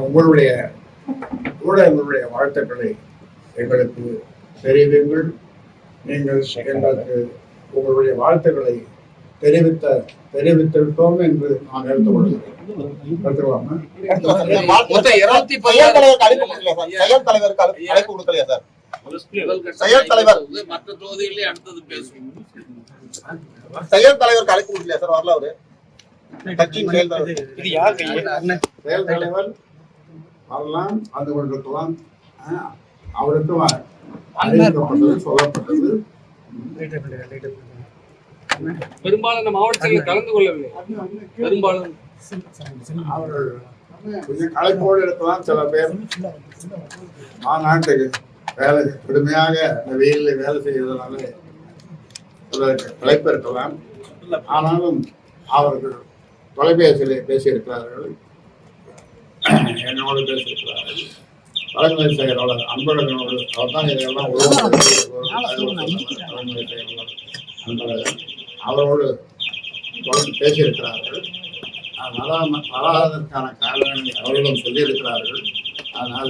உங்களுடைய ஊடகங்களுடைய வாழ்த்துக்களை எங்களுக்கு தெரிவிங்கள் நீங்கள் எங்களுக்கு உங்களுடைய வாழ்த்துக்களை தெரிவித்த தெரிவித்திருக்கோம் என்று நான் மொத்தம் இருநூத்தி செயல் தலைவர். மற்ற தொகுதியிலே அடுத்தது பேசுவோம். செயல் தலைவருக்கு அழைப்பு கொடுக்கலையா சார்? வரல அவரு. கட்சியின் செயல் தலைவர். செயல் தலைவர். வரலாம் வந்து கொண்டிருக்கலாம் அவருக்கு சொல்லப்பட்டது. பெரும்பாலான மாவட்டத்தில் கலந்து கொள்ளவில்லை. பெரும்பாலும். அவர்கள் கொஞ்சம் களைப்போடு இருக்கலாம் சில பேர். மாநாட்டுக்கு வேலை கடுமையாக இந்த வெயிலில் வேலை செய்வதனால சிலருக்கு களைப்பு இருக்கலாம். ஆனாலும் அவர்கள் தொலைபேசியிலே பேசியிருக்கிறார்கள். என்னோடு பேசியிருக்கிறார்கள் தலைமை செயலாளர் அன்பழகனோடு அவர் தான் இதையெல்லாம் ஒழுங்கு தலைமை செயலாளர் அன்பழகன் அவரோடு தொடர்ந்து பேசியிருக்கிறார்கள் வராம வராததற்கான காரணங்களை அவர்களும் சொல்லியிருக்கிறார்கள் அதனால